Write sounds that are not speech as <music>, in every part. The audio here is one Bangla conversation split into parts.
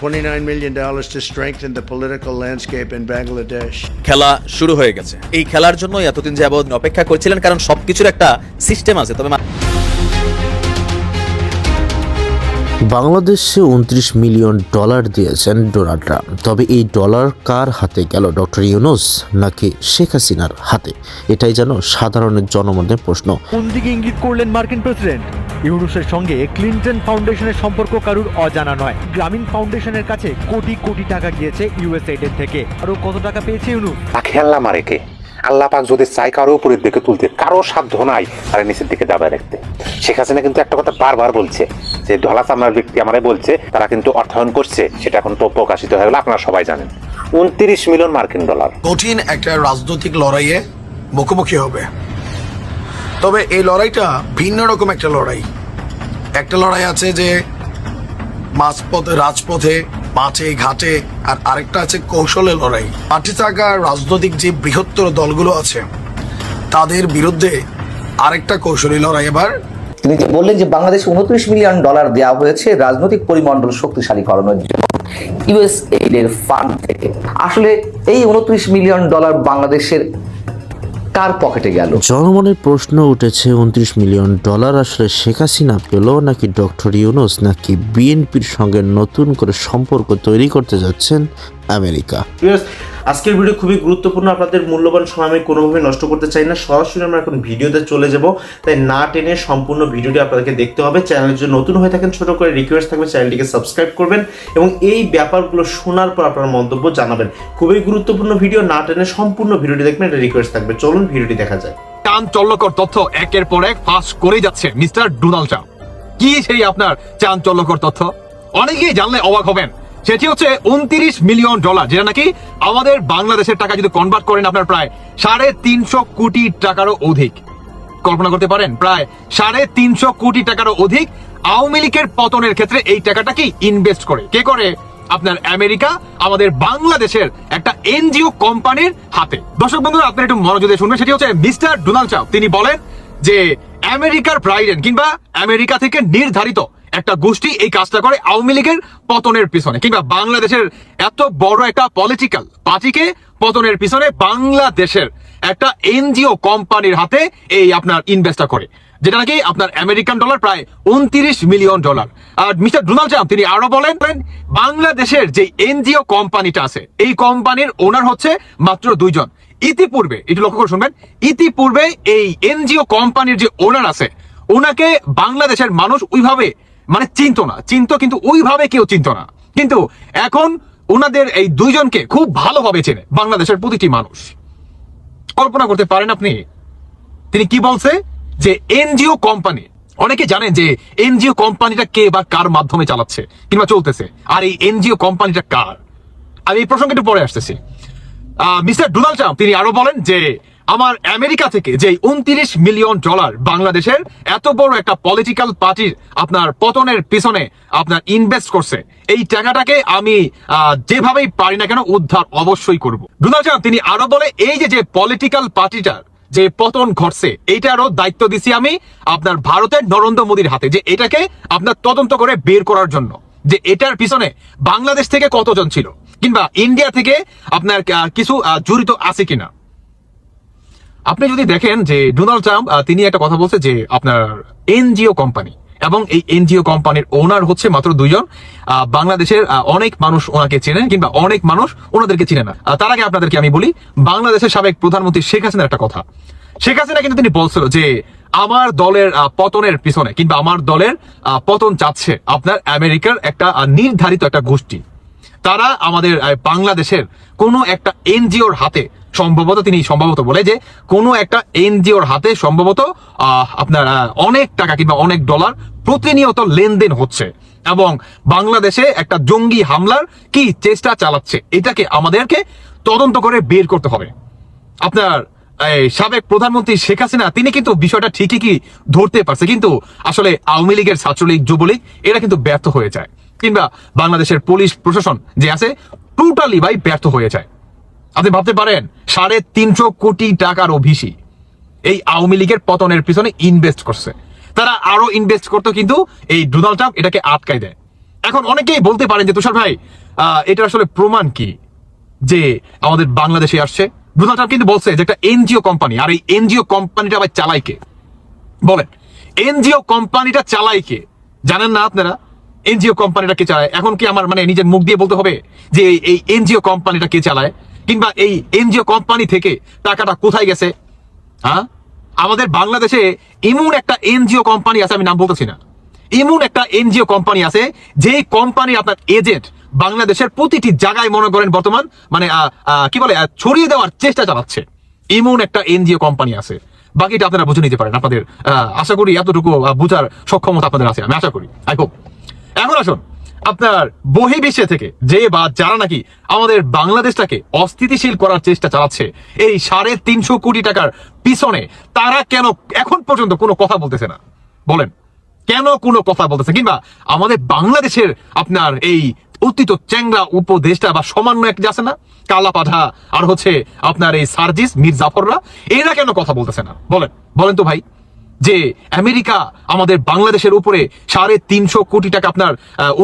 $29 million to strengthen the political landscape in Bangladesh. খেলা শুরু হয়ে গেছে। এই খেলার জন্য এতদিন যাবৎ অপেক্ষা করছিলেন কারণ সবকিছুর একটা সিস্টেম আছে। তবে বাংলাদেশে উনত্রিশ মিলিয়ন ডলার দিয়েছেন ডোনাল্ড ট্রাম্প। তবে এই ডলার কার হাতে গেল ডক্টর ইউনুস নাকি শেখ হাসিনার হাতে? এটাই যেন সাধারণের জনমনের প্রশ্ন। কোন দিকে ইঙ্গিত করলেন মার্কিন প্রেসিডেন্ট? ইউনুসের সঙ্গে ক্লিনটন ফাউন্ডেশনের সম্পর্ক কারুর অজানা নয়। গ্রামীণ ফাউন্ডেশনের কাছে কোটি কোটি টাকা গিয়েছে ইউএসএইড এর থেকে। আরও কত টাকা পেয়েছে ইউনুস? আল্লাহ মারে কে? আল্লাহ পাক যদি চাই কারও উপরের দিকে তুলতে কারও সাধ্য নাই তারা নিচের দিকে দাবায় রাখতে। শেখ হাসিনা কিন্তু একটা কথা বারবার বলছে যে ধলা চামড়ার ব্যক্তি আমারে বলছে তারা কিন্তু অর্থায়ন করছে সেটা এখন তো প্রকাশিত হয়ে গেল আপনারা সবাই জানেন। উনত্রিশ মিলিয়ন মার্কিন ডলার। কঠিন একটা রাজনৈতিক লড়াইয়ে মুখোমুখি হবে। তবে এই লড়াইটা ভিন্ন রকম একটা লড়াই। একটা লড়াই আছে যে মাঝপথে, রাজপথে, মাঠে, ঘাটে, আর আরেকটা আছে কৌশলে লড়াই। মাঠে থাকা রাজনৈতিক যে বৃহত্তর দলগুলো আছে, তাদের বিরুদ্ধে আরেকটা কৌশলী লড়াই এবার। তিনি বললেন যে বাংলাদেশ উনত্রিশ মিলিয়ন ডলার দেওয়া হয়েছে রাজনৈতিক পরিমণ্ডল শক্তিশালী করানোর জন্য ইউএস এর ফান্ড থেকে। আসলে এই উনত্রিশ মিলিয়ন ডলার বাংলাদেশের কার পকেটে গেল? জনমনের প্রশ্ন উঠেছে, উনত্রিশ মিলিয়ন ডলার আসলে শেখ হাসিনা পেল নাকি ডক্টর ইউনুস নাকি বিএনপির সঙ্গে নতুন করে সম্পর্ক তৈরি করতে যাচ্ছেন আমেরিকা। আজকের ভিডিও খুবই গুরুত্বপূর্ণ। আপনাদের মূল্যবান সময় আমি কোনোভাবে নষ্ট করতে চাই না। সরাসরি আমরা এখন ভিডিওতে চলে যাব। তাই না টেনে সম্পূর্ণ ভিডিওটি আপনাদেরকে দেখতে হবে। চ্যানেল যদি নতুন হয়ে থাকেন ছোট করে রিকোয়েস্ট থাকবে চ্যানেলটিকে সাবস্ক্রাইব করবেন এবং এই ব্যাপারগুলো শোনার পর আপনার মন্তব্য জানাবেন। খুবই গুরুত্বপূর্ণ ভিডিও না টেনে সম্পূর্ণ ভিডিওটি দেখবেন এটা রিকোয়েস্ট থাকবে। চলুন ভিডিওটি দেখা যায় টান চল্লকর তথ্য একের পর এক ফাঁস করে যাচ্ছে মিস্টার ডোনাল্ড ট্রাম্প। কি সেই আপনার চান চল্লকর তথ্য? অনেকেই জানলে অবাক হবেন। সেটি হচ্ছে উনত্রিশ মিলিয়ন ডলার, যেটা নাকি আমাদের বাংলাদেশের টাকা যদি কনভার্ট করেন আপনার প্রায় সাড়ে তিনশো কোটি টাকারও অধিক। কল্পনা করতে পারেন, প্রায় সাড়ে তিনশো কোটি টাকারও অধিক আওয়ামী লীগের পতনের ক্ষেত্রে এই টাকাটা কি ইনভেস্ট করে? কে করে? আপনার আমেরিকা, আমাদের বাংলাদেশের একটা এনজিও কোম্পানির হাতে। দর্শক বন্ধুরা, আপনারা একটু মনোযোগ শুনবেন, সেটি হচ্ছে মিস্টার ডোনাল্ড ট্রাম্প। তিনি বলেন যে, আমেরিকার প্রাইডেন্ট কিংবা আমেরিকা থেকে নির্ধারিত একটা গোষ্ঠী এই কাজটা করে আওয়ামী লীগের পতনের পিছনে কিংবা বাংলাদেশের এত বড় একটা পলিটিক্যাল পার্টিকে পতনের পিছনে বাংলাদেশের একটা এনজিও কোম্পানির হাতে এই আপনার ইনভেস্টটা করে, যেটা নাকি আপনার আমেরিকান ডলার প্রায় উনত্রিশ মিলিয়ন ডলার আর মিস্টার ডোনাল্ড ট্রাম্প, তিনি আরও বলেন বাংলাদেশের যে এনজিও কোম্পানিটা আছে, এই কোম্পানির ওনার হচ্ছে মাত্র দুইজন। ইতিপূর্বে, একটু লক্ষ্য করে শুনবেন, ইতিপূর্বে এই এনজিও কোম্পানির যে ওনার আছে, ওনাকে বাংলাদেশের মানুষ ওইভাবে মানে চিনত না। চিনত কিন্তু ওইভাবে কেউ চিনত না। কিন্তু এখন ওনাদের এই দুইজনকে খুব ভালোভাবে চেনে বাংলাদেশের প্রতিটি মানুষ। কল্পনা করতে পারেন আপনি, তিনি কি বলছে? যে এনজিও কোম্পানি, অনেকে জানেন যে এনজিও কোম্পানিটা কে বা কার মাধ্যমে চালাচ্ছে কিংবা চলতেছে। আর এই এনজিও কোম্পানিটা কার? আমি এই প্রসঙ্গে একটু পরে আসতেছি। মিস্টার ডোনাল্ড ট্রাম্প, তিনি আরও বলেন যে আমার আমেরিকা থেকে যে উনত্রিশ মিলিয়ন ডলার বাংলাদেশের এত বড় একটা পলিটিক্যাল পার্টির আপনার পতনের পিছনে আপনার ইনভেস্ট করছে, এই টাকাটাকে আমি যেভাবেই পারি না কেন উদ্ধার অবশ্যই করব। ডোনাল্ড ট্রাম্প তিনি আরও বলে, এই যে যে পলিটিক্যাল পার্টিটার যে পতন ঘটছে, এইটারও দায়িত্ব দিছি আমি আপনার ভারতের নরেন্দ্র মোদীর হাতে, যে এটাকে আপনার তদন্ত করে বের করার জন্য। যে এটার পিছনে বাংলাদেশ থেকে কতজন ছিল, কিংবা ইন্ডিয়া থেকে আপনার কিছু জড়িত আছে কিনা। আপনি যদি দেখেন যে ডোনাল্ড ট্রাম্প তিনি একটা কথা বলছে যে আপনার এনজিও কোম্পানি এবং এই এনজিও কোম্পানির ওনার হচ্ছে মাত্র দুইজন। বাংলাদেশের অনেক মানুষ ওনাকে চেনেন কিংবা অনেক মানুষ ওনাদেরকে চিনে না। তার আগে আপনাদেরকে আমি বলি, বাংলাদেশের সাবেক প্রধানমন্ত্রী শেখ হাসিনার একটা কথা। শেখ হাসিনা কিন্তু তিনি বলছিল যে আমার দলের পতনের পিছনে কিংবা আমার দলের পতন চাচ্ছে আপনার আমেরিকার একটা নির্ধারিত একটা গোষ্ঠী। তারা আমাদের বাংলাদেশের কোনো একটা এনজিওর হাতে সম্ভবত তিনি সম্ভবত বলে যে কোনো একটা এনজিওর হাতে সম্ভবত আপনার অনেক টাকা কিংবা অনেক ডলার প্রতিনিয়ত লেনদেন হচ্ছে। এবং বাংলাদেশে একটা জঙ্গি হামলার কি চেষ্টা চালাচ্ছে, এটাকে আমাদেরকে তদন্ত করে বের করতে হবে। আপনার সাবেক প্রধানমন্ত্রী শেখ হাসিনা, তিনি কিন্তু বিষয়টা ঠিকই কি ধরতে পারছে, কিন্তু আসলে আওয়ামী লীগের ছাত্রলীগ, যুবলীগ, এরা কিন্তু ব্যর্থ হয়ে যায়। কিংবা বাংলাদেশের পুলিশ প্রশাসন যে আছে টোটালি ভাই ব্যর্থ হয়ে যায়। আপনি ভাবতে পারেন, সাড়ে তিনশো কোটি টাকার অভিষি এই আওয়ামী লীগের পতনের পিছনে ইনভেস্ট করছে। তারা আরও ইনভেস্ট করতো কিন্তু এই ডোনাল্ড ট্রাম্প এটাকে আটকাই দেয়। এখন অনেকেই বলতে পারেন যে, তুষার ভাই এটা আসলে প্রমাণ কি? যে আমাদের বাংলাদেশে আসছে। ডোনাল্ড ট্রাম্প কিন্তু বলছে যে, একটা এনজিও কোম্পানি, আর এই এনজিও কোম্পানিটা আবার চালায় কে? বলেন, এনজিও কোম্পানিটা চালায় কে? জানেন না আপনারা? এনজিও কোম্পানিটা কে চালায়? এখন কি আমার মানে নিজের মুখ দিয়ে বলতে হবে যে এই এনজিও কোম্পানিটা কে চালায়? কিংবা এই এনজিও কোম্পানি থেকে টাকাটা কোথায় গেছে? হ্যাঁ? আমাদের বাংলাদেশে এমন একটা এনজিও কোম্পানি আছে, আমি নাম বলতেছি না। এমন একটা এনজিও কোম্পানি আছে, যে কোম্পানি আপনার এজেন্ট বাংলাদেশের প্রতিটি জায়গায় মনে করেন বর্তমান মানে কি বলে ছড়িয়ে দেওয়ার চেষ্টা চালাচ্ছে। এমন একটা এনজিও কোম্পানি আছে। বাকিটা আপনারা বুঝে নিতে পারেন, আপনাদের আশা করি এতটুকু বোঝার সক্ষমতা আপনাদের আছে, আমি আশা করি। I hope. এখন আসুন আপনার বহির্বিশ্বে থেকে যে বা যারা নাকি আমাদের বাংলাদেশটাকে অস্থিতিশীল করার চেষ্টা চালাচ্ছে, এই সাড়ে তিনশো কোটি টাকার পিছনে তারা কেন এখন পর্যন্ত কোনো কথা বলতেছে না? বলেন, কেন কোনো কথা বলতেছে? কিংবা আমাদের বাংলাদেশের আপনার এই অতীত চ্যাংরা উপদেশটা বা সমান্য যে আছে না? কালা পাঠা আর হচ্ছে আপনার এই সার্জিস মির জাফররা এরা কেন কথা বলতেছে না? বলেন বলেন তো ভাই। যে আমেরিকা আমাদের বাংলাদেশের উপরে সাড়ে তিনশো কোটি টাকা আপনার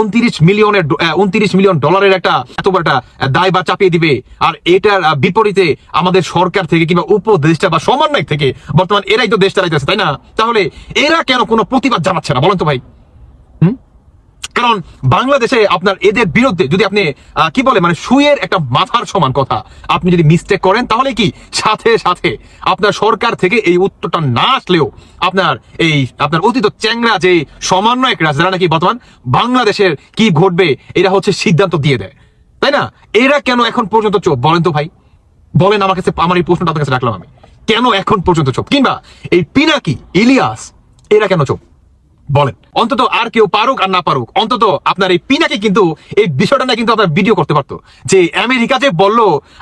উনত্রিশ মিলিয়নের উনত্রিশ মিলিয়ন ডলারের একটা এত বড় একটা দায় বা চাপিয়ে দিবে। আর এটার বিপরীতে আমাদের সরকার থেকে কিংবা উপদেশটা বা সমন্বয় থেকে বর্তমান এরাই তো দেশ চালাইতেছে, তাই না? তাহলে এরা কেন কোনো প্রতিবাদ জানাচ্ছে না? বলেন তো ভাই। কারণ বাংলাদেশে আপনার এদের বিরুদ্ধে যদি আপনি কি বলে মানে সুয়ের একটা মাথার সমান কথা, আপনি যদি মিস্টেক করেন, তাহলে কি? সাথে সাথে। আপনার সরকার থেকে এই উত্তরটা না আসলেও আপনার এই, আপনার অতীত চ্যাংরা যে সমন্বয়করা যারা নাকি বর্তমান বাংলাদেশের কি ঘটবে, এরা হচ্ছে সিদ্ধান্ত দিয়ে দেয়। তাই না? এরা কেন এখন পর্যন্ত চোখ বলেন তো ভাই। বলেন আমার কাছে, আমার এই প্রশ্নটা আপনার কাছে রাখলাম আমি। কেন এখন পর্যন্ত চোখ কিংবা এই পিনাকি, ইলিয়াস, এরা কেন চোখ বলেন। অন্তত আর কেউ পারুক আর না পারুক। অন্তত আপনার এই পিনাকে কিন্তু এই বিষয়টা না কিন্তু আপনার ভিডিও করতে পারতো। যে আমেরিকা যে বলল,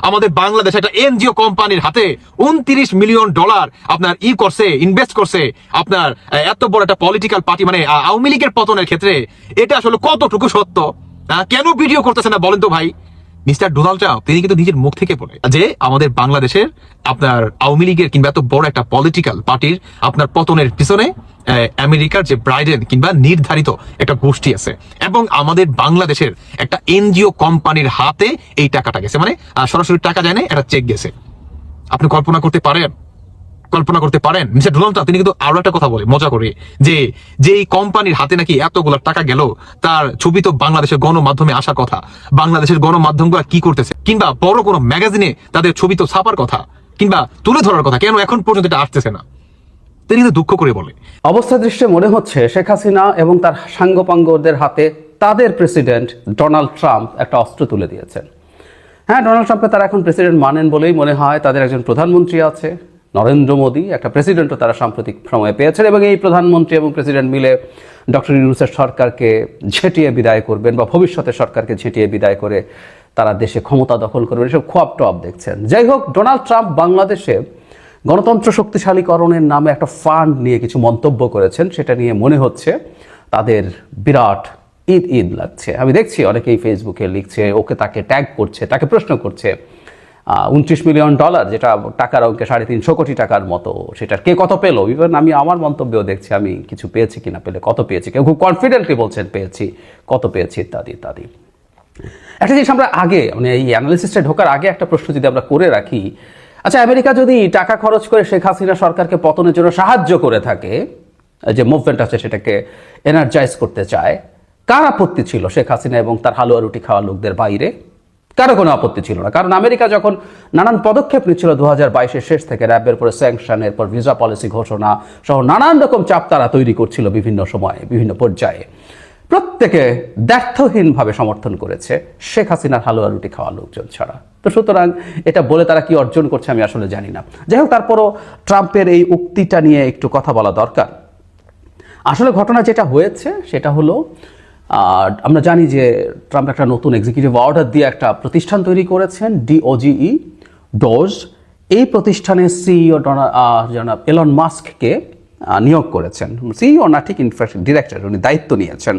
আমাদের বাংলাদেশ একটা এনজিও কোম্পানির হাতে উনত্রিশ মিলিয়ন ডলার আপনার ই করছে ইনভেস্ট করছে। আপনার এত বড় একটা পলিটিক্যাল পার্টি মানে আওয়ামী লীগের পতনের ক্ষেত্রে এটা আসলে কতটুকু সত্য? কেন ভিডিও করতেছে না বলেন তো ভাই? মিস্টার ডোনাল্ড ট্রাম্প, তিনি কিন্তু নিজের মুখ থেকে বলে যে আমাদের বাংলাদেশের আপনার আওয়ামী লীগের কিংবা এত বড় একটা পলিটিক্যাল পার্টির আপনার পতনের পিছনে আমেরিকার যে ব্রাইডেন কিংবা নির্ধারিত একটা গোষ্ঠী আছে। এবং আমাদের বাংলাদেশের একটা এনজিও কোম্পানির হাতে এই টাকাটা গেছে। মানে সরাসরি টাকা যায় না একটা চেক গেছে। আপনি কল্পনা করতে পারেন? কল্পনা করতে পারেন। মিস্টার ডোনাল্ড ট্রাম্প, তিনি কিন্তু আরও একটা কথা বলে মজা করে, যে যে এই কোম্পানির হাতে নাকি এতগুলো টাকা গেল, তার ছবি তো বাংলাদেশের গণমাধ্যমে আসার কথা। বাংলাদেশের গণমাধ্যমগুলো কি করতেছে? কিংবা বড় কোনো ম্যাগাজিনে তাদের ছবি তো ছাপার কথা, কিংবা তুলে ধরার কথা, কেন এখন পর্যন্ত এটা আসতেছে না? তিনি কিন্তু দুঃখ করে বলে অবস্থা দৃষ্টে মনে হচ্ছে শেখ হাসিনা এবং তার সাঙ্গপাঙ্গদের হাতে তাদের প্রেসিডেন্ট ডোনাল্ড ট্রাম্প একটা অস্ত্র তুলে দিয়েছেন। হ্যাঁ ডোনাল্ড ট্রাম্পকে তারা এখন প্রেসিডেন্ট মানেন বলেই মনে হয় তাদের একজন প্রধানমন্ত্রী আছে। নরেন্দ্র মোদী একটা প্রেসিডেন্টও তারা সাম্প্রতিক সময়ে পেয়েছেন এবং এই প্রধানমন্ত্রী এবং প্রেসিডেন্ট মিলে ডক্টর ইউনুসের সরকারকে ঝেঁটিয়ে বিদায় করবেন বা ভবিষ্যতে সরকারকে ঝেঁটিয়ে বিদায় করে তারা দেশে ক্ষমতা দখল করবেন, এসব খোয়াব টপ দেখছেন। যাই হোক, ডোনাল্ড ট্রাম্প বাংলাদেশে গণতন্ত্র শক্তিশালীকরণের নামে একটা ফান্ড নিয়ে কিছু মন্তব্য করেছেন, সেটা নিয়ে মনে হচ্ছে তাদের বিরাট ঈদ ঈদ লাগছে। আমি দেখছি অনেকেই ফেসবুকে লিখছে, ওকে তাকে ট্যাগ করছে, তাকে প্রশ্ন করছে। উনত্রিশ মিলিয়ন ডলার, যেটা টাকার অঙ্কে সাড়ে তিনশো কোটি টাকার মতো সেটার কে কত পেল? ইভেন আমি আমার মন্তব্যেও দেখছি, আমি কিছু পেয়েছি কিনা পেলে কত পেয়েছি, কেউ খুব কনফিডেন্টলি বলছেন পেয়েছি, কত পেয়েছি, ইত্যাদি ইত্যাদি। একটা জিনিস আমরা আগে মানে এই অ্যানালিসিসটা ঢোকার আগে একটা প্রশ্ন যদি আমরা করে রাখি আচ্ছা আমেরিকা যদি টাকা খরচ করে শেখ হাসিনা সরকারকে পতনের জন্য সাহায্য করে থাকে, যে মুভমেন্ট আছে সেটাকে এনার্জাইজ করতে চায়, কার আপত্তি ছিল শেখ হাসিনা এবং তার হালুয়া রুটি খাওয়া লোকদের বাইরে? কারও কোনো আপত্তি ছিল না? কারণ আমেরিকা যখন নানান পদক্ষেপ নিচ্ছিল দু হাজার বাইশের শেষ থেকে, র্যাবের পরে স্যাংশন এরপর ভিসা পলিসি ঘোষণা সহ নানান রকম চাপ তারা তৈরি করছিল বিভিন্ন সময়ে, বিভিন্ন পর্যায়ে। প্রত্যেকে দ্ব্যর্থহীনভাবে সমর্থন করেছে শেখ হাসিনার হালুয়া রুটি খাওয়া লোকজন ছাড়া। তো সুতরাং এটা বলে তারা কি অর্জন করছে আমি আসলে জানি না। যাই হোক, তারপরও ট্রাম্পের এই উক্তিটা নিয়ে একটু কথা বলা দরকার। আসলে ঘটনা যেটা হয়েছে সেটা হলো আমরা জানি যে ট্রাম্প একটা নতুন এক্সিকিউটিভ অর্ডার দিয়ে একটা প্রতিষ্ঠান তৈরি করেছেন ডিওজিই ডোজ। এই প্রতিষ্ঠানের সিইও জনাব এলন মাস্ককে নিয়োগ করেছেন। সিইও না, ঠিক ইনফ্যাক্ট ডিরেক্টর উনি দায়িত্ব নিয়েছেন।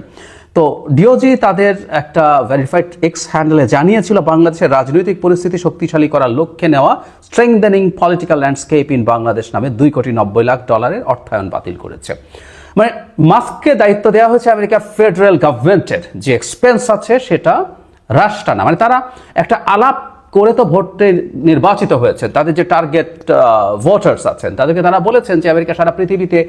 তো ডিওজি তাদের একটা ভেরিফাইড এক্স হ্যান্ডেলে জানিয়েছিল বাংলাদেশের রাজনৈতিক পরিস্থিতি শক্তিশালী করার লক্ষ্যে নেওয়া strengthening political landscape in Bangladesh নামে দুই কোটি নব্বই লাখ ডলারের অর্থায়ন বাতিল করেছে। মানে মাস্ককে দায়িত্ব দেওয়া হয়েছে আমেরিকার ফেডারেল গভর্নমেন্টের। যে এক্সপেন্স আছে সেটা হ্রাস না। মানে তারা একটা আলাপ করে তো ভোটে নির্বাচিত হয়েছে তাদের যে টার্গেট ভোটার্স আছেন, তাদেরকে তারা বলেছেন যে আমেরিকা সারা পৃথিবীতে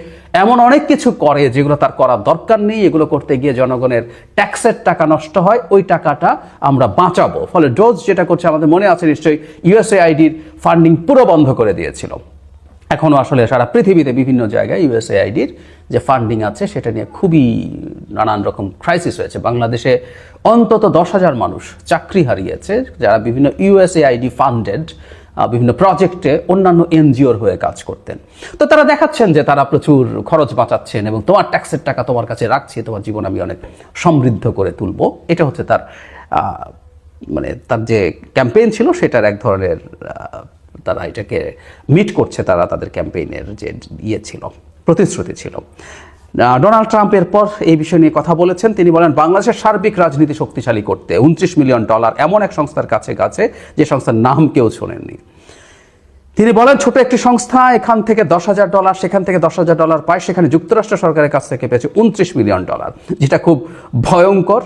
এমন অনেক কিছু করে যেগুলো তার করার দরকার নেই। এগুলো করতে গিয়ে জনগণের ট্যাক্সের টাকা নষ্ট হয়। ওই টাকাটা আমরা বাঁচাবো। ফলে ডোজ যেটা করছে, আমাদের মনে আছে নিশ্চয়ই ইউএসএ আইডির ফান্ডিং পুরো বন্ধ করে দিয়েছিল। এখনও আসলে সারা পৃথিবীতে বিভিন্ন জায়গায় ইউএসএআইডির যে ফান্ডিং আছে, সেটা নিয়ে খুবই নানান রকম ক্রাইসিস হয়েছে। বাংলাদেশে অন্তত দশ হাজার মানুষ চাকরি হারিয়েছে, যারা বিভিন্ন ইউএসএআইডি ফান্ডেড বিভিন্ন প্রজেক্টে অন্যান্য এনজিওর হয়ে কাজ করতেন। তো তারা দেখাচ্ছেন যে তারা প্রচুর খরচ বাঁচাচ্ছেন এবং তোমার ট্যাক্সের টাকা তোমার কাছে রাখছি, তোমার জীবন আমি অনেক সমৃদ্ধ করে তুলব। এটা হচ্ছে তার মানে তার যে ক্যাম্পেইন ছিল, সেটার এক ধরনের তারা এটাকে মিট করছে, তারা তাদের ক্যাম্পেইনের যে ইয়ে ছিল, প্রতিশ্রুতি ছিল। ডোনাল্ড ট্রাম্প এরপর এই বিষয় নিয়ে কথা বলেছেন। তিনি বলেন, বাংলাদেশের সার্বিক রাজনীতি শক্তিশালী করতে উনত্রিশ মিলিয়ন ডলার এমন এক সংস্থার কাছে গেছে, যে সংস্থার নাম কেউ শোনেননি। তিনি বলেন, ছোট একটি সংস্থা, এখান থেকে দশ হাজার ডলার, সেখান থেকে দশ হাজার ডলার পায়, সেখানে যুক্তরাষ্ট্র সরকারের কাছ থেকে পেয়েছে উনত্রিশ মিলিয়ন ডলার। যেটা খুব ভয়ঙ্কর,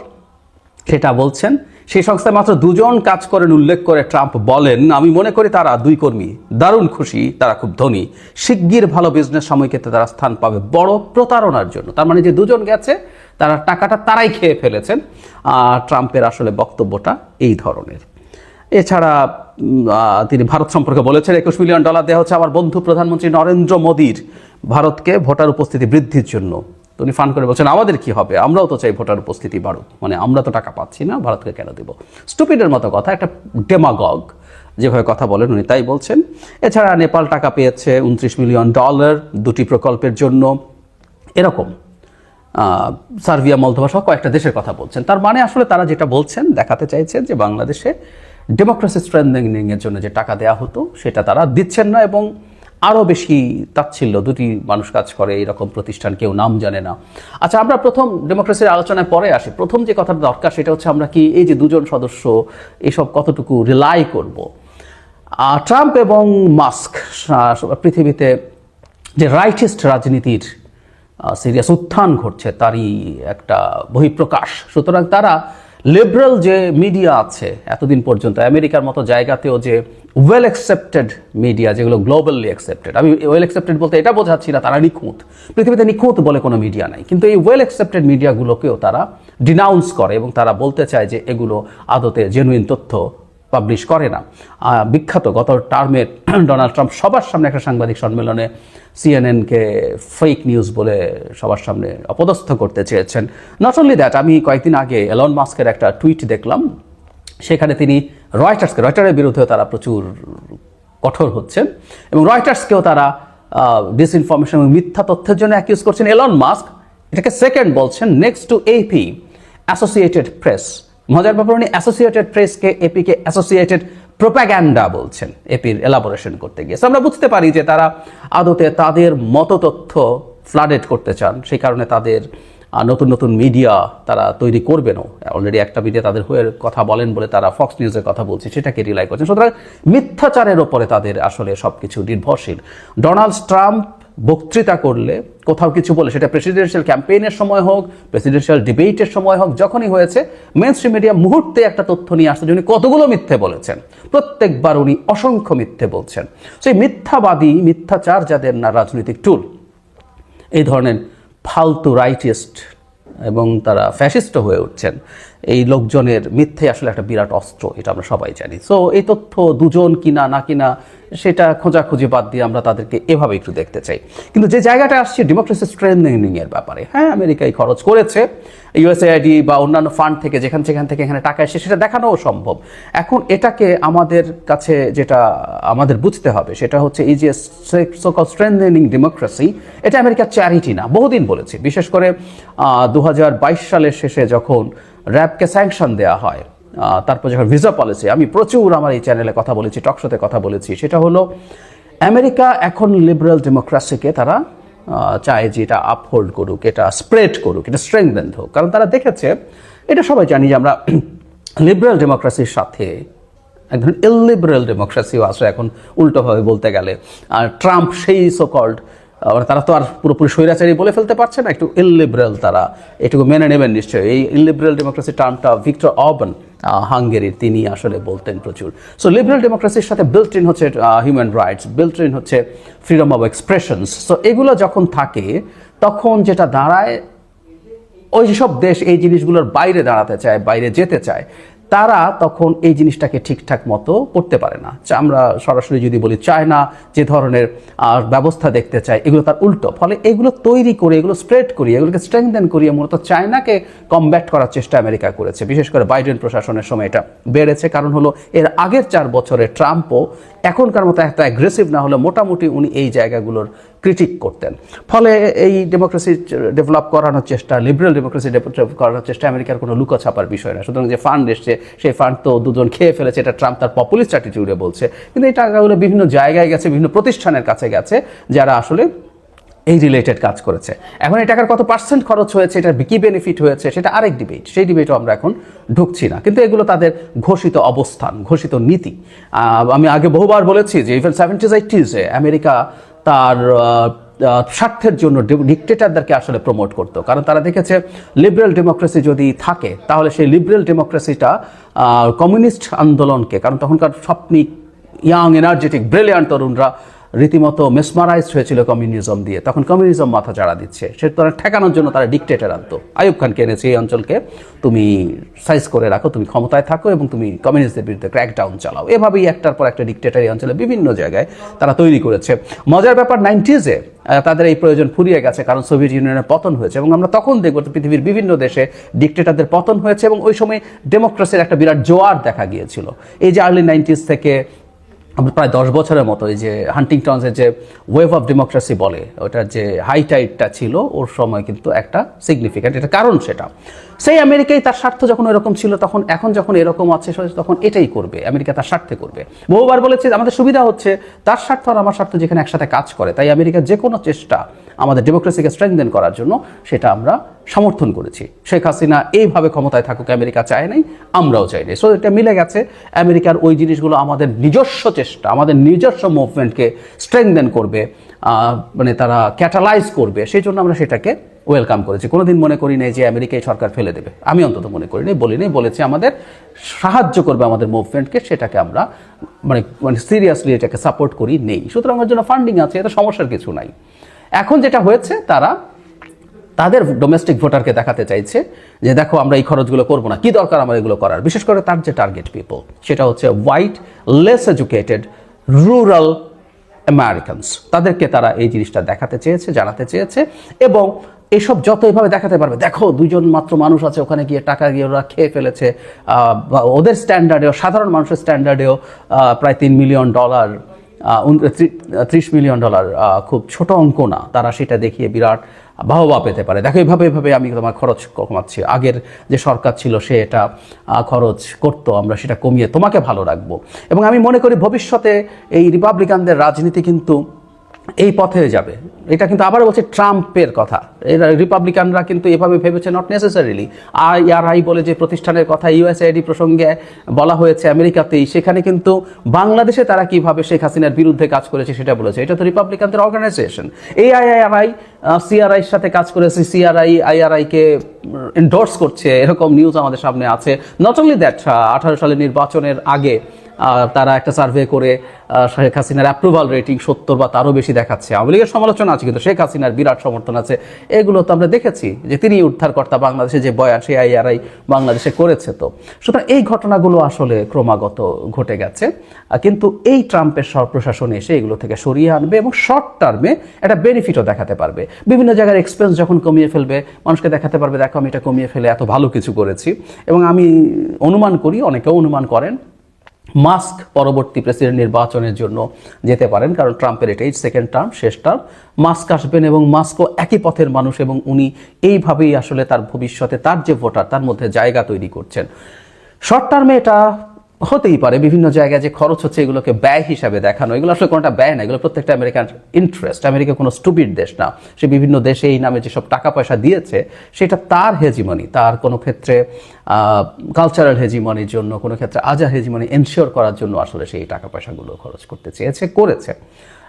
সেটা বলছেন। সেই সংস্থায় মাত্র দুজন কাজ করেন উল্লেখ করে ট্রাম্প বলেন, আমি মনে করি তারা দুই কর্মী। দারুণ খুশি, তারা খুব ধনী। শিগগির ভালো বিজনেস সময়ক্ষেত্রে তারা স্থান পাবে বড় প্রতারণার জন্য। তার মানে যে দুজন গেছে, তারা টাকাটা তারাই খেয়ে ফেলেছেন। ট্রাম্পের আসলে বক্তব্যটা এই ধরনের। এছাড়া তিনি ভারত সম্পর্কে বলেছেন, একুশ মিলিয়ন ডলার দেওয়া হচ্ছে আমার বন্ধু প্রধানমন্ত্রী নরেন্দ্র মোদীর ভারতকে ভোটার উপস্থিতি বৃদ্ধির জন্য। তো উনি ফান করে বলছেন, আমাদের কি হবে? আমরাও তো চাই ভোটার উপস্থিতি বাড়ুক। মানে আমরা তো টাকা পাচ্ছি না, ভারতকে কেন দেব? স্টুপিডের মতো কথা, একটা ডেমাগগ যেভাবে কথা বলেন উনি তাই বলছেন। এছাড়া নেপাল টাকা পেয়েছে উনত্রিশ মিলিয়ন ডলার দুটি প্রকল্পের জন্য। এরকম সার্বিয়া, মলদোভা সহ কয়েকটা দেশের কথা বলছেন। তার মানে আসলে তারা যেটা বলছেন, দেখাতে চাইছেন যে বাংলাদেশে ডেমোক্রেসি স্ট্রেন্থেনিং এর জন্য যে টাকা দেওয়া হতো, সেটা তারা দিচ্ছেন না এবং আরও বেশি তাচ্ছিল্য, দুটি মানুষ কাজ করে, এরকম প্রতিষ্ঠান, কেউ নাম জানে না। আচ্ছা আমরা প্রথম ডেমোক্রেসির আলোচনায় পরে আসি। প্রথম যে কথাটা দরকার, সেটা হচ্ছে আমরা কি এই যে দুজন সদস্য, এসব কতটুকু রিলাই করব? ট্রাম্প এবং মাস্ক পৃথিবীতে যে রাইটিস্ট রাজনীতির সিরিয়াস উত্থান ঘটছে, তারই একটা বহিঃপ্রকাশ। সুতরাং তারা লিবারেল যে মিডিয়া আছে, এতদিন পর্যন্ত, আমেরিকার মতো জায়গাতেও যে ওয়েল অ্যাকসেপ্টেড মিডিয়া যেগুলো গ্লোবালি অ্যাকসেপ্টেড আমি ওয়েল অ্যাকসেপ্টেড বলতে এটা বোঝাচ্ছি না, তারা নিখুঁত। পৃথিবীতে নিখুঁত বলে কোনো মিডিয়া নাই। কিন্তু এই ওয়েল অ্যাকসেপ্টেড মিডিয়াগুলোকেও তারা ডিনাউন্স করে এবং তারা বলতে চায় যে এগুলো আদতে জেনুইন তথ্য পাবলিশ করে না। বিখ্যাত গত টার্মে ডোনাল্ড ট্রাম্প সবার সামনে একটা সাংবাদিক সম্মেলনে সিএনএনকে ফেক নিউজ বলে সবার সামনে অপদস্থ করতে চেয়েছেন। নট অনলি দ্যাট আমি কয়েকদিন আগে এলন মাস্কের একটা টুইট দেখলাম। সেখানে তিনি রয়টার্সকে রয়টারের বিরুদ্ধেও তারা প্রচুর কঠোর হচ্ছেন এবং রয়টার্সকেও তারা ডিসইনফরমেশন এবং মিথ্যা তথ্যের জন্য অ্যাকিউজ করছেন। এলন মাস্ক এটাকে সেকেন্ড বলছেন next to AP Associated Press মজার ব্যাপার উনি অ্যাসোসিয়েটেড প্রেসকে এপিকে অ্যাসোসিয়েটেড প্রোপাগ্যান্ডা বলছেন, এপির এলাবোরেশন করতে গিয়ে। আমরা বুঝতে পারি যে তারা আদতে তাদের মত তথ্য ফ্লাডেড করতে চান। সেই কারণে তাদের নতুন নতুন মিডিয়া তারা তৈরি করবেনও। অলরেডি একটা মিডিয়া তাদের হয়ে কথা বলেন বলে তারা ফক্স নিউজের কথা বলছে, সেটাকে রিলাই করছেন। সুতরাং মিথ্যাচারের ওপরে তাদের আসলে সব কিছু নির্ভরশীল। ডোনাল্ড ট্রাম্প বক্তৃতা করলে, কোথাও কিছু বলে, সেটা প্রেসিডেন্সিয়াল ক্যাম্পেইনের সময় হোক প্রেসিডেন্সিয়াল ডিবেটের সময় হোক, যখনই হয়েছে মেন মিডিয়া মুহূর্তে একটা তথ্য নিয়ে আসতে উনি কতগুলো মিথ্যে বলেছেন। প্রত্যেকবার উনি অসংখ্য মিথ্যে বলছেন। সেই মিথ্যাবাদী, মিথ্যাচার যাদের না, রাজনৈতিক টুল এই ধরনের ফালতু রাইটিস্ট এবং তারা ফ্যাসিস্ট হয়ে উঠছেন। এই লোকজনের মিথ্যে আসলে একটা বিরাট অস্ত্র, এটা আমরা সবাই জানি। সো এই তথ্য দুজন কিনা, না কিনা, সেটা খোঁজাখুঁজি বাদ দিয়ে আমরা তাদেরকে এভাবে একটু দেখতে চাই। কিন্তু যে জায়গাটা আসছে ডেমোক্রেসি স্ট্রেন্থেনিং এর ব্যাপারে হ্যাঁ আমেরিকায় খরচ করেছে ইউএসএআইডি বা অন্যান্য ফান্ড থেকে যেখান সেখান থেকে এখানে টাকা এসে সেটা দেখানোও সম্ভব। এখন এটাকে আমাদের কাছে যেটা আমাদের বুঝতে হবে, সেটা হচ্ছে এই যে সোকল স্ট্রেন্থেনিং ডেমোক্রেসি এটা আমেরিকার চ্যারিটি না, বহুদিন বলেছি। বিশেষ করে দু হাজার বাইশ সালের শেষে যখন র্যাবকে স্যাংশন দেওয়া হয়। তারপর যখন ভিসা পলিসি আমি প্রচুর আমার এই চ্যানেলে কথা বলেছি টকশোতে কথা বলেছি। সেটা হলো, আমেরিকা এখন লিবারেল ডেমোক্রেসিকে তারা চায় যে এটা আপহোল্ড করুক, এটা স্প্রেড করুক, এটা স্ট্রেংথেন হোক। কারণ তারা দেখেছে, এটা সবাই জানি যে আমরা <clears throat> লিবারেল ডেমোক্রেসির সাথে এক ধরনের ইলিবারেল ডেমোক্রেসিও আছে এখন উল্টোভাবে বলতে গেলে। আর ট্রাম্প সেই সোকল্ড মানে তারা তো আর পুরোপুরি স্বৈরাচারী বলে ফেলতে পারছে না, একটু ইললিবারেল তারা। এটুকু মেনে নেবেন নিশ্চয়ই। এই ইললিবারেল ডেমোক্রেসি টার্মটা ভিক্টর অবন হাঙ্গেরির তিনি আসলে বলতেন প্রচুর। সো লিবারেল ডেমোক্রেসির সাথে বিল্ট ইন হচ্ছে হিউম্যান রাইটস বিল্ট ইন হচ্ছে ফ্রিডম অফ এক্সপ্রেশনস সো এগুলো যখন থাকে, তখন যেটা দাঁড়ায়, ওই সব দেশ এই জিনিসগুলোর বাইরে দাঁড়াতে চায়, বাইরে যেতে চায় তারা তখন এই জিনিসটাকে ঠিকঠাক মতো করতে পারে না। আমরা সরাসরি যদি বলি চায়না যে ধরনের ব্যবস্থা দেখতে চায়, এগুলো তার উল্টো। ফলে এগুলো তৈরি করে, এগুলো স্প্রেড করিয়ে, এগুলোকে স্ট্রেংথেন করিয়ে মূলত চায়নাকে কমব্যাট করার চেষ্টা আমেরিকা করেছে। বিশেষ করে বাইডেন প্রশাসনের সময় এটা বেড়েছে। কারণ হলো, এর আগের চার বছরে ট্রাম্পও এখনকার মতো এত অ্যাগ্রেসিভ না হলে মোটামুটি উনি এই জায়গাগুলোর ক্রিটিক করতেন। ফলে এই ডেমোক্রেসি ডেভেলপ করানোর চেষ্টা লিবারেল ডেমোক্রেসি ডেভেলপ করানোর চেষ্টা আমেরিকার কোনো লুকা ছাপার বিষয় না। সুতরাং যে ফান্ড এসছে, সেই ফান্ড তো দুজন খেয়ে ফেলেছে, এটা ট্রাম্প তার পপুলিস্ট অ্যাটিটিউডে বলছে। কিন্তু এই টাকাগুলো বিভিন্ন জায়গায় গেছে, বিভিন্ন প্রতিষ্ঠানের কাছে গেছে, যারা আসলে এই রিলেটেড কাজ করেছে। এখন এই টাকার কত পার্সেন্ট খরচ হয়েছে, এটার কি বেনিফিট হয়েছে, সেটা আরেক ডিবেট সেই ডিবেটও আমরা এখন ঢুকছি না। কিন্তু এগুলো তাদের ঘোষিত অবস্থান, ঘোষিত নীতি। আমি আগে বহুবার বলেছি যে ইভেন সেভেন্টিজ এইটিজে আমেরিকা তার স্বার্থের জন্য ডিকটেটারদেরকে আসলে প্রমোট করতো। কারণ তারা দেখেছে লিবারেল ডেমোক্রেসি যদি থাকে, তাহলে সেই লিবারেল ডেমোক্রেসিটা কমিউনিস্ট আন্দোলনকে, কারণ তখনকার স্বপ্নিক ইয়াং এনার্জেটিক ব্রিলিয়ান্ট তরুণরা রীতিমতো মেসমারাইজড হয়েছিল কমিউনিজম দিয়ে। তখন কমিউনিজম মাথা চাড়া দিচ্ছে। সে তারা ঠেকানোর জন্য তারা ডিকটেটার আনতো। আয়ুব খানকে এনেছে এই অঞ্চলকে। তুমি সাইজ করে রাখো, তুমি ক্ষমতায় থাকো এবং তুমি কমিউনিস্টদের বিরুদ্ধে ক্র্যাকডাউন চালাও। এভাবেই একটার পর একটা ডিকটেটার এই অঞ্চলে বিভিন্ন জায়গায় তারা তৈরি করেছে। মজার ব্যাপার নাইনটিজে তাদের এই প্রয়োজন ফুরিয়ে গেছে কারণ সোভিয়েত ইউনিয়নের পতন হয়েছে এবং আমরা তখন দেখব পৃথিবীর বিভিন্ন দেশে ডিকটেটারদের পতন হয়েছে এবং ওই সময় ডেমোক্রেসির একটা বিরাট জোয়ার দেখা গিয়েছিল। এই যে আর্লি নাইনটিস থেকে আমরা প্রায় দশ বছরের মতো এই যে হান্টিংটনসের যে ওয়েভ অফ ডেমোক্রেসি বলে, ওটার যে হাই টাইটটা ছিল, ওর সময় কিন্তু একটা সিগনিফিক্যান্ট এটা কারণ সেটা। সেই আমেরিকাই তার স্বার্থ যখন এরকম ছিল, তখন এখন যখন এরকম আছে তখন এটাই করবে, আমেরিকা তার স্বার্থে করবে। বহুবার বলেছে আমাদের সুবিধা হচ্ছে তার স্বার্থ আর আমার স্বার্থ যেখানে একসাথে কাজ করে, তাই আমেরিকার যে কোনো চেষ্টা আমাদের ডেমোক্রেসিকে স্ট্রেংথেন করার জন্য সেটা আমরা সমর্থন করেছি। শেখ হাসিনা এইভাবে ক্ষমতায় থাকুক, আমেরিকা চায় নাই, আমরাও চাই নাই। সো এটা মিলে গেছে, আমেরিকার ওই জিনিসগুলো আমাদের নিজস্ব চেষ্টা, আমাদের নিজস্ব মুভমেন্টকে স্ট্রেংথেন করবে মানে তারা ক্যাটালাইজ করবে, সেই জন্য আমরা সেটাকে ওয়েলকাম করেছি। কোনোদিন মনে করি নাই যে আমেরিকায় সরকার ফেলে দেবে। আমি অন্তত মনে করি নাই, বলিনি, বলেছি আমাদের, সাহায্য করবে আমাদের মুভমেন্টকে সেটাকে আমরা মানে মানে সিরিয়াসলি এটাকে সাপোর্ট করি নেই। সুতরাং ওর জন্য ফান্ডিং আছে এটা সমস্যার কিছু নাই। এখন যেটা হয়েছে, তারা তাদের ডোমেস্টিক ভোটারকে দেখাতে চাইছে যে, দেখো, আমরা এই খরচগুলো করব না। কি দরকার আমার এগুলো করার? বিশেষ করে তার যে টার্গেট পিপল সেটা হচ্ছে white less educated rural Americans তাদেরকে তারা এই জিনিসটা দেখাতে চেয়েছে, জানাতে চেয়েছে এবং এসব যত এভাবে দেখাতে পারবে, দেখো দুজন মাত্র মানুষ আছে, ওখানে গিয়ে টাকা গিয়ে ওরা খেয়ে ফেলেছে ওদের স্ট্যান্ডার্ডেও সাধারণ মানুষের স্ট্যান্ডার্ডেও প্রায় তিন মিলিয়ন ডলার ত্রিশ মিলিয়ন ডলার খুব ছোট অঙ্ক না, তারা সেটা দেখিয়ে বিরাট বাহবা পেতে পারে। দেখো, এভাবে এভাবে আমি তোমার খরচ কমাচ্ছি। আগের যে সরকার ছিল, সে এটা খরচ করতো, আমরা সেটা কমিয়ে তোমাকে ভালো রাখব। এবং আমি মনে করি ভবিষ্যতে এই রিপাবলিকানদের রাজনীতি কিন্তু এই পথে যাবে। এটা কিন্তু আবার বলছে ট্রাম্পের কথা। এরা রিপাবলিকানরা কিন্তু এভাবে ভেবেছে নট নেসেসারিলি আর আই বলে যে প্রতিষ্ঠানের কথা ইউএসআইডি প্রসঙ্গে বলা হয়েছে আমেরিকাতেই, সেখানে কিন্তু বাংলাদেশে তারা কীভাবে শেখ হাসিনার বিরুদ্ধে কাজ করেছে সেটা বলেছে। এটা তো রিপাবলিকানদের অর্গানাইজেশন এই আইআরআই সিআরআইয়ের সাথে কাজ করেছে সিআরআই আইআরআইকে এন্ডোর্স করছে, এরকম নিউজ আমাদের সামনে আছে। নট অনলি দ্যাট আঠারো সালের নির্বাচনের আগে তারা একটা সার্ভে করে শেখ হাসিনার অ্যাপ্রুভাল রেটিং সত্তর বা তারও বেশি দেখাচ্ছে। আওয়ামী লীগের সমালোচনা আছে, কিন্তু শেখ হাসিনার বিরাট সমর্থন আছে। এগুলো তো আমরা দেখেছি যে তিনি উদ্ধারকর্তা বাংলাদেশে যে বয়ান, সেই আইআরআই বাংলাদেশে করেছে তো। সুতরাং এই ঘটনাগুলো আসলে ক্রমাগত ঘটে গেছে। কিন্তু এই ট্রাম্পের প্রশাসন এসে এগুলো থেকে সরিয়ে আনবে এবং শর্ট টার্মে একটা বেনিফিটও দেখাতে পারবে। বিভিন্ন জায়গার এক্সপেন্স যখন কমিয়ে ফেলবে, মানুষকে দেখাতে পারবে, দেখো, আমি এটা কমিয়ে ফেলে এত ভালো কিছু করেছি। এবং আমি অনুমান করি, অনেকেও অনুমান করেন মাস্ক পরবর্তী প্রেসিডেন্ট নির্বাচনের জন্য যেতে পারেন, কারণ ট্রাম্পের এটাই সেকেন্ড টার্ম শেষ টার্ম মাস্ক আসবেন এবং মাস্কও একই পথের মানুষ এবং উনি এইভাবেই আসলে তার ভবিষ্যতে তার যে ভোটার তার মধ্যে জায়গা তৈরি করছেন। শর্ট টার্মে এটা হতেই পারে, বিভিন্ন জায়গায় যে খরচ হচ্ছে এগুলোকে ব্যয় হিসাবে দেখানো, এগুলো আসলে কোনটা ব্যয় না, এগুলো প্রত্যেকটা আমেরিকান ইন্টারেস্ট আমেরিকা কোনো স্টুপিড দেশ না। সে বিভিন্ন দেশে এই নামে যেসব টাকা পয়সা দিয়েছে, সেটা তার হেজিমনি তার কোনো ক্ষেত্রে কালচারাল হেজিমনির জন্য, কোনো ক্ষেত্রে আজা হেজিমনি এনশিওর করার জন্য আসলে সেই টাকা পয়সাগুলো খরচ করতে চেয়েছে, করেছে।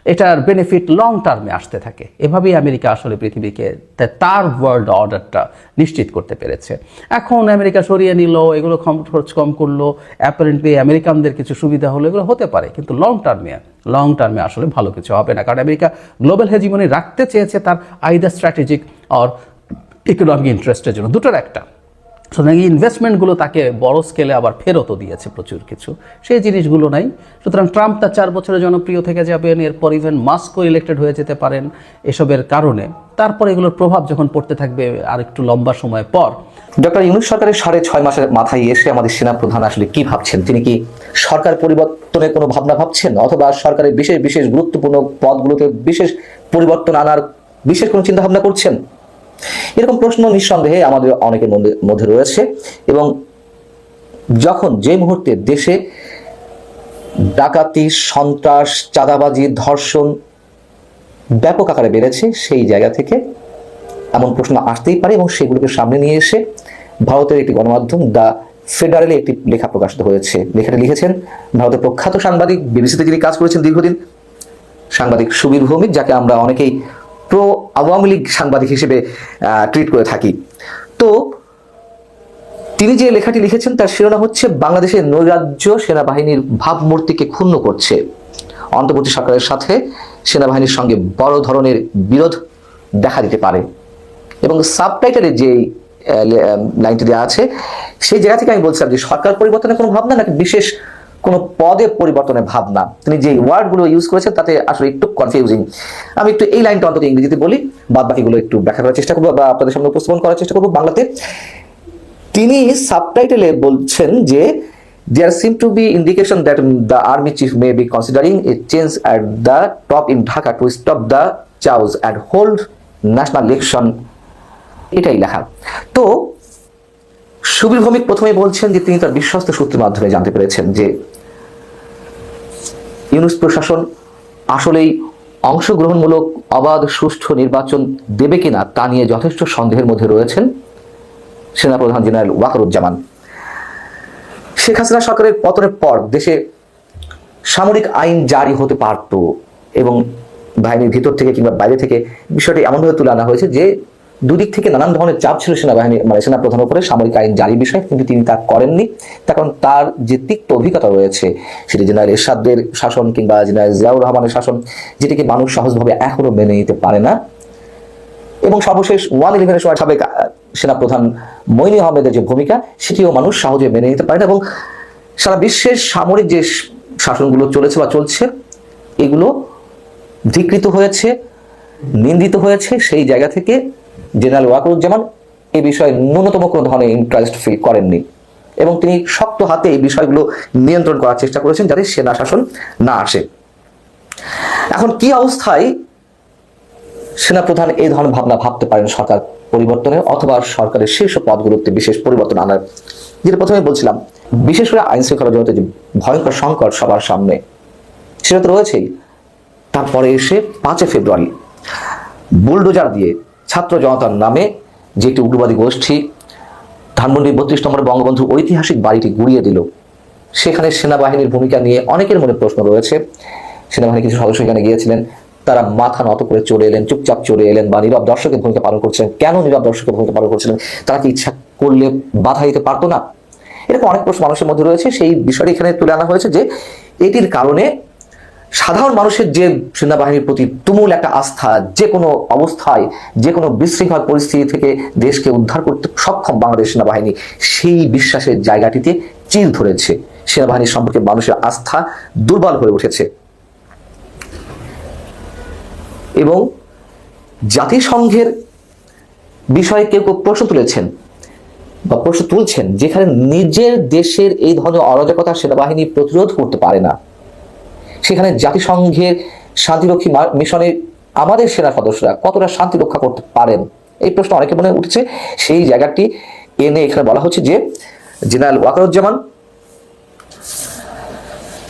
এটার বেনিফিট লং টার্মে আসতে থাকে। এভাবেই আমেরিকা আসলে পৃথিবীকে তার ওয়ার্ল্ড অর্ডারটা নিশ্চিত করতে পেরেছে। এখন আমেরিকা সরিয়ে নিল, এগুলো কম খরচ কম করল অ্যাপারেন্টলি আমেরিকানদের কিছু সুবিধা হলো, এগুলো হতে পারে, কিন্তু লং টার্মে লং টার্মে আসলে ভালো কিছু হবে না। কারণ আমেরিকা গ্লোবাল হেজিমনি রাখতে চেয়েছে তার আইদার স্ট্র্যাটেজিক আর ইকোনমিক ইন্টারেস্টের জন্য। দুটোর একটা। সুতরাং এই ইনভেস্টমেন্টগুলো তাকে বড় স্কেলে আবার ফেরতও দিয়েছে প্রচুর কিছু। সেই জিনিসগুলো নাই। সুতরাং ট্রাম্প তার চার বছরে জনপ্রিয় থেকে যাবেন, এরপর ইভেন মাস্কও ইলেক্টেড হয়ে যেতে পারেন এসবের কারণে। তারপর এগুলোর প্রভাব যখন পড়তে থাকবে আর একটু লম্বা সময় পর। ডক্টর ইউনুস সরকারের সাড়ে ছয় মাসের মাথায় এসে আমাদের সেনা প্রধান আসলে কি ভাবছেন? তিনি কি সরকার পরিবর্তনের কোনো ভাবনা ভাবছেন? অথবা সরকারের বিশেষ বিশেষ গুরুত্বপূর্ণ পদগুলোতে বিশেষ পরিবর্তন আনার বিশেষ কোনো চিন্তা ভাবনা করছেন? এরকম প্রশ্ন নিঃসন্দেহে আমাদের অনেকের মধ্যে- রয়েছে এবং যখন যে মুহূর্তে দেশে ডাকাতি, সন্ত্রাস, চাঁদাবাজি, ধর্ষণ ব্যাপক আকারে বেড়েছে, সেই জায়গা থেকে এমন প্রশ্ন আসতেই পারে এবং সেগুলোকে সামনে নিয়ে এসে ভারতের একটি গণমাধ্যম দ্য ফেডারেলে একটি লেখা প্রকাশিত হয়েছে। লেখাটি লিখেছেন ভারতের প্রখ্যাত সাংবাদিক, বিবিসিতে যিনি কাজ করেছেন দীর্ঘদিন, সাংবাদিক সুবীর ভৌমিক, যাকে আমরা অনেকেই প্রো আওয়ামী লীগ সাংবাদিক হিসেবে ট্রিট করে থাকি। তো, তিনি যে লেখাটি লিখেছেন, তার শিরোনাম হচ্ছে বাংলাদেশের নৈরাজ্য সেনাবাহিনীর ভাবমূর্তিকে ক্ষুণ্ণ করছে। অন্তর্বর্তী সরকারের সাথে সেনাবাহিনীর সঙ্গে বড় ধরনের বিরোধ দেখা দিতে পারে। এবং সাবটাইটেলে যে লাইনটি দেওয়া আছে, সেই জায়গা থেকে আমি বলছিলাম যে, সরকার পরিবর্তনের কোনো ভাবনা, নাকি বিশেষ কোনো পদে পরিবর্তনের ভাবনা। তিনি যে ওয়ার্ডগুলো ইউজ করেছেন, তাতে আসলে একটু কনফিউজিং আমি একটু এই লাইনটা অন্তত ইংরেজিতে বলি বাদ বাকিগুলো একটু ব্যাখ্যা করার চেষ্টা করব বা আপনাদের সামনে উপস্থাপন করার চেষ্টা করব বাংলাতে। তিনি সাবটাইটেলে বলছেন যে there seem to be indication that the army chief may be considering a change at the top in Dhaka to stop the chaos and hold national election এটাই লেখা। তো সুবীর ভৌমিক প্রথমে বলছেন যে তিনি তার বিশ্বস্ত সূত্রের মাধ্যমে জানতে পেরেছেন যে ইউনুস প্রশাসন আসলেই অংশগ্রহণমূলক, অবাধ, সুষ্ঠু নির্বাচন দেবে কিনা তা নিয়ে যথেষ্ট সন্দেহের মধ্যে রয়েছেন সেনাপ্রধান জেনারেল ওয়াকারুজ্জামান। শেখ হাসিনা সরকারের পতনের পর দেশে সামরিক আইন জারি হতে পারত এবং বাহিনীর ভিতর থেকে কিংবা বাইরে থেকে বিষয়টি এমনভাবে তুলে আনা হয়েছে যে দুদিক থেকে নানান ধরনের চাপ ছিল সেনাবাহিনী মানে সেনা প্রধানের উপরে সামরিক আইন জারি বিষয়, কিন্তু তিনি তা করেননি। তার কারণ তার যে তিক্ত অভিজ্ঞতা রয়েছে, সেটি জেনারেল এরশাদের শাসন কিংবা জেনারেল জিয়াউর রহমানের শাসন, যেটিকে মানুষ সহজভাবে এখনও মেনে নিতে পারে না। এবং সর্বশেষ ওয়ান ইলেভেনের সময় সাবেক সেনাপ্রধান মইনি আহমেদের যে ভূমিকা, সেটিও মানুষ সহজে মেনে নিতে পারে না এবং সারা বিশ্বের সামরিক যে শাসনগুলো চলেছে বা চলছে, এগুলো ধিকৃত হয়েছে, নিন্দিত হয়েছে সেই জায়গা থেকে জেনারেল ওয়াকরুজ্জামান এ বিষয়ে ন্যূনতম কোনো ধরনের ইন্টারেস্ট ফিল করেননি এবং তিনি শক্ত হাতে এই বিষয়গুলো নিয়ন্ত্রণ করার চেষ্টা করেছেন যাতে সেনা শাসন না আসে। এখন কি অবস্থায় সেনাপ্রধান এই ধরনের ভাবনা ভাবতে পারেন সরকার পরিবর্তনের অথবা সরকারের শীর্ষ পদগুলোতে বিশেষ পরিবর্তন আনার? যেটা প্রথমে বলছিলাম, বিশেষ করে আইন শৃঙ্খলা জগতে যে ভয়ঙ্কর সংকট সবার সামনে, সেটা তো রয়েছেই। তারপরে এসে পাঁচই ফেব্রুয়ারি, বুলডোজার দিয়ে ছাত্র জনতার নামে যে একটি উগ্রবাদী গোষ্ঠী ধানমন্ডি বত্রিশ নম্বর বঙ্গবন্ধু ঐতিহাসিক বাড়িটি গুড়িয়ে দিল, সেখানে সেনাবাহিনীর ভূমিকা নিয়ে অনেকের মনে প্রশ্ন রয়েছে। সেনাবাহিনীর কিছু সদস্য এখানে গিয়েছিলেন, তারা মাথা নত করে চলে এলেন, চুপচাপ চলে এলেন বা নীরব দর্শকের ভূমিকা পালন করছিলেন। কেন নীরব দর্শকের ভূমিকা পালন করছিলেন? তারা কি ইচ্ছা করলে বাধা দিতে পারতো না? এরকম অনেক প্রশ্ন মানুষের মধ্যে রয়েছে। সেই বিষয়টি এখানে তুলে আনা হয়েছে যে এটির কারণে সাধারণ মানুষের যে সেনাবাহিনীর প্রতি তুমুল একটা আস্থা, যে কোনো অবস্থায়, যে কোনো বিশৃঙ্খল পরিস্থিতি থেকে দেশকে উদ্ধার করতে সক্ষম বাংলাদেশ সেনাবাহিনী, সেই বিশ্বাসের জায়গাটিতে চির ধরেছে। সেনাবাহিনীর সম্পর্কে মানুষের আস্থা দুর্বল হয়ে উঠেছে। এবং জাতিসংঘের বিষয়ে কেউ কেউ প্রশ্ন তুলেছেন বা প্রশ্ন তুলছেন, যেখানে নিজের দেশের এই ধরনের অরাজকতা সেনাবাহিনী প্রতিরোধ করতে পারে না। সেখানে জাতিসংঘের শান্তিরক্ষী মা- মিশনে আমাদের সেনা সদস্যরা কতটা শান্তি রক্ষা করতে পারেন? এই প্রশ্ন অনেকে মনে উঠছে। সেই জায়গাটি এনে এখানে বলা হচ্ছে যে, জেনারেল ওয়াকারুজ্জামান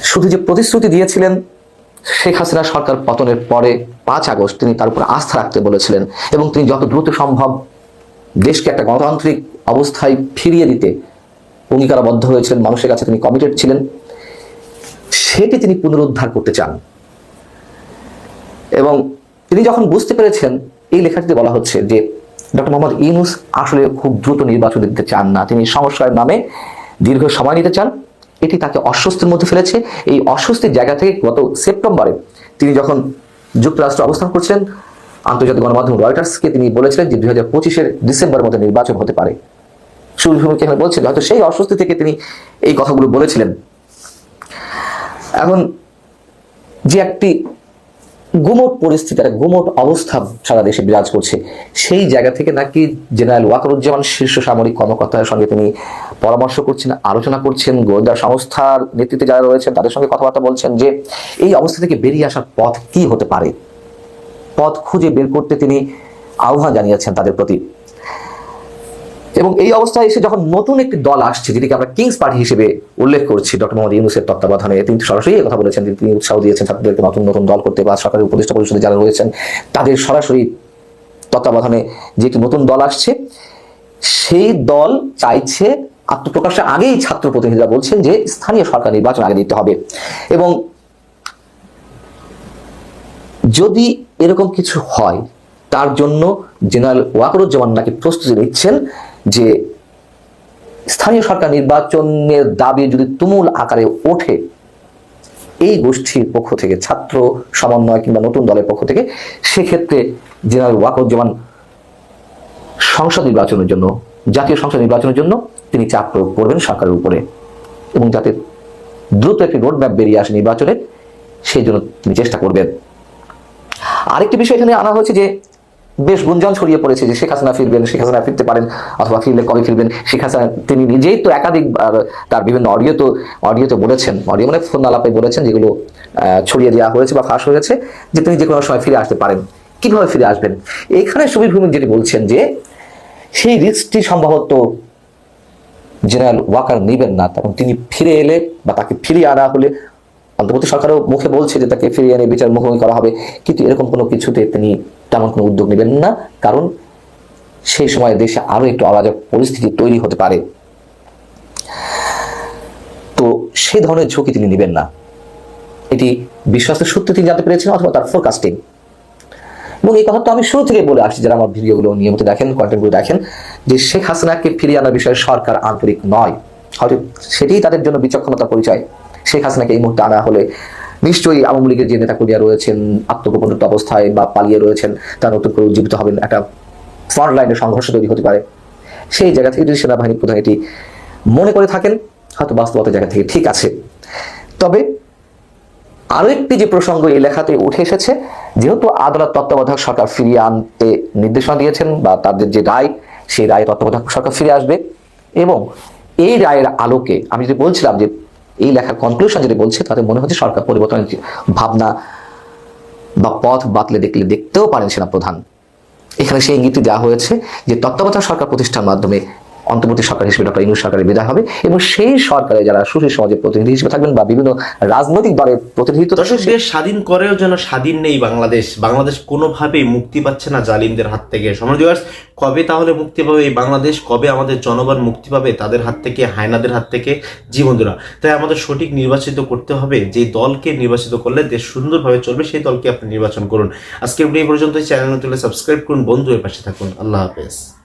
শুধু যে প্রতিশ্রুতি দিয়েছিলেন শেখ হাসিনা সরকার পতনের পরে পাঁচ আগস্ট, তিনি তার উপর আস্থা রাখতে বলেছিলেন এবং তিনি যত দ্রুত সম্ভব দেশকে একটা গণতান্ত্রিক অবস্থায় ফিরিয়ে দিতে অঙ্গীকারবদ্ধ হয়েছিলেন। মানুষের কাছে তিনি কমিটেড ছিলেন। সেটি তিনি পুনরুদ্ধার করতে চান। এবং তিনি যখন বুঝতে পেরেছেন, এই লেখাটিতে বলা হচ্ছে যে ডক্টর মোহাম্মদ ইউনুস আসলে খুব দ্রুত নির্বাচন দিতে চান না। তিনি সংস্কারের নামে দীর্ঘ সময় নিতে চান। এটি তাকে অস্বস্তির মধ্যে ফেলেছে। এই অস্বস্তির জায়গা থেকে গত সেপ্টেম্বরে তিনি যখন যুক্তরাষ্ট্র অবস্থান করছেন আন্তর্জাতিক গণমাধ্যম রয়টার্সকে তিনি বলেছিলেন যে দুই হাজার পঁচিশের ডিসেম্বরের মধ্যে নির্বাচন হতে পারে। সুরভূমিকে এখানে বলছিল হয়তো সেই অস্বস্তি থেকে তিনি এই কথাগুলো বলেছিলেন। এখন যে একটি গুমট পরিস্থিতি, একটা গুমট অবস্থা সারা দেশে বিরাজ করছে, সেই জায়গা থেকে নাকি জেনারেল ওয়াকারুজ্জামান শীর্ষ সামরিক কর্মকর্তার সঙ্গে তিনি পরামর্শ করছেন, আলোচনা করছেন, গোয়েন্দা সংস্থার নেতৃত্বে যারা রয়েছেন তাদের সঙ্গে কথাবার্তা বলছেন যে এই অবস্থা থেকে বেরিয়ে আসার পথ কি হতে পারে? পথ খুঁজে বের করতে তিনি আহ্বান জানিয়েছেন তাদের প্রতি। এবং এই অবস্থায় এসে যখন নতুন একটি দল আসছে, যেটিকে আমরা কিংস পার্টি হিসেবে উল্লেখ করছি ডক্টর মোহাম্মদ ইউনুসের তত্ত্বাবধানে, তিনি সরাসরি কথা বলেছেন তিনি উৎসাহ দিয়েছেন ছাত্রদেরকে নতুন নতুন দল করতে বা সরকারি উপদেষ্টা পরিষদে যারা রয়েছেন, তাদের সরাসরি তত্ত্বাবধানে যে একটি নতুন দল আসছে, সেই দল চাইছে আত্মপ্রকাশের আগেই ছাত্র প্রতিনিধিরা বলছেন যে স্থানীয় সরকার নির্বাচন আগে দিতে হবে। এবং যদি এরকম কিছু হয়, তার জন্য জেনারেল ওয়াকরুজ্জামান নাকি প্রস্তুতি নিচ্ছেন যে স্থানীয় সরকার নির্বাচনের দাবি যদি তুমুল আকারে ওঠে, এই গোষ্ঠীর পক্ষ থেকে, ছাত্র সমন্বয় কিংবা নতুন দলের পক্ষ থেকে, সেক্ষেত্রে জেনারেল ওয়াকরুজ্জামান সংসদ নির্বাচনের জন্য, জাতীয় সংসদ নির্বাচনের জন্য তিনি চাপ প্রয়োগ করবেন সরকারের উপরে। এবং যাতে দ্রুত একটি রোডম্যাপ বেরিয়ে আসে নির্বাচনের, সেই জন্য তিনি চেষ্টা করবেন। আরেকটি বিষয় এখানে আনা হয়েছে যে বেশ গুঞ্জন ছড়িয়ে পড়েছে যে শেখ হাসিনা ফিরবেন, শেখ হাসিনা ফিরতে পারেন অথবা ফিরলে কবে ফিরবেন? শেখ হাসিনা, তিনি নিজেই তো একাধিক তার বিভিন্ন অডিও তো অডিওতে বলেছেন। অডিও মানে ফোন আলাপে বলেছেন যেগুলো ছড়িয়ে দেওয়া হয়েছে বা ফাঁস হয়েছে যে তিনি যে কোনো সময় ফিরে আসতে পারেন। কীভাবে ফিরে আসবেন? এখানে সুবীর ভূমি যেটি বলছেন যে, সেই রিস্কটি সম্ভবত জেনারেল ওয়াকার নেবেন না। তখন তিনি ফিরে এলে বা তাকে ফিরিয়ে আনা হলে অন্তর্বর্তী সরকারও মুখে বলছে যে তাকে ফিরিয়ে এনে বিচার মুখোমুখি করা হবে। কিন্তু এরকম কোনো কিছুতে তিনি তেমন কোনো উদ্যোগ নেবেন না, কারণ সেই সময় দেশে আরও একটু অরাজক পরিস্থিতি তৈরি হতে পারে। তো সেই ধরনের ঝুঁকি তিনি নেবেন না। এটি বিশ্বাসের সূত্রে তিনি জানতে পেরেছেন অথবা তার ফোরকাস্টিং এবং এই কথা তো আমি শুরু থেকে বলে আসছি, যারা আমার ভিডিওগুলো নিয়মিত দেখেন কন্টেন্টগুলো দেখেন, যে শেখ হাসিনাকে ফিরিয়ে আনার বিষয়ে সরকার আন্তরিক নয়। হয়তো সেটাই তাদের জন্য বিচক্ষণতার পরিচয়। শেখ হাসিনাকে এই মুহূর্তে আনা হলে নিশ্চয়ই আওয়ামী লীগের যে নেতা কর্মীরা রয়েছেন, আত্মগোপনত অবস্থায় বা পালিয়ে রয়েছেন, তারা নতুন করে উজ্জীবিত হবেন। একটা ফ্রন্ট লাইনে সংঘর্ষ তৈরি হতে পারে। সেই জায়গা থেকে যদি সেনাবাহিনী প্রধান এটি মনে করে থাকেন, হয়তো বাস্তবতার জায়গা থেকে ঠিক আছে। তবে আরও একটি যে প্রসঙ্গ এই লেখাতে উঠে এসেছে, যেহেতু আদালত তত্ত্বাবধায়ক সরকার ফিরিয়ে আনতে নির্দেশনা দিয়েছেন বা তাদের যে রায়, সেই রায় তত্ত্বাবধায়ক সরকার ফিরে আসবে এবং এই রায়ের আলোকে আমি যদি বলছিলাম যে এই লেখার কনক্লুশন যদি বলছে, তাতে মনে হচ্ছে সরকার পরিবর্তনের ভাবনা বা পথ বাতলে দেখলে দেখতেও পারেন সেনা প্রধান এখানে সেই ইঙ্গিতটি দেওয়া হয়েছে যে তত্ত্বাবধায়ক সরকার প্রতিষ্ঠার মাধ্যমে অন্তর্বর্তী সরকার হিসেবে ডক্টর ইনু সরকারের বিদায় হবে এবং সেই সরকারে যারা সুশীল সমাজের প্রতিনিধি হিসেবে থাকবেন বা বিভিন্ন রাজনৈতিক দলের প্রতিনিধিত্ব দেশ স্বাধীন করেও যেন স্বাধীন নেই বাংলাদেশ বাংলাদেশ কোনোভাবেই মুক্তি পাচ্ছে না জালিমদের হাত থেকে। সমাজ কবে তাহলে মুক্তি পাবে এই বাংলাদেশ? কবে আমাদের জনগণ মুক্তি পাবে তাদের হাত থেকে হায়নাদের হাত থেকে? জি বন্ধুরা তাই আমাদের সঠিক নির্বাচিত করতে হবে। যে দলকে নির্বাচিত করলে দেশ সুন্দরভাবে চলবে সেই দলকে আপনি নির্বাচন করুন। ভিডিও এই পর্যন্ত চ্যানেল তুলে সাবস্ক্রাইব করুন। বন্ধু এর পাশে থাকুন। আল্লাহ হাফেজ।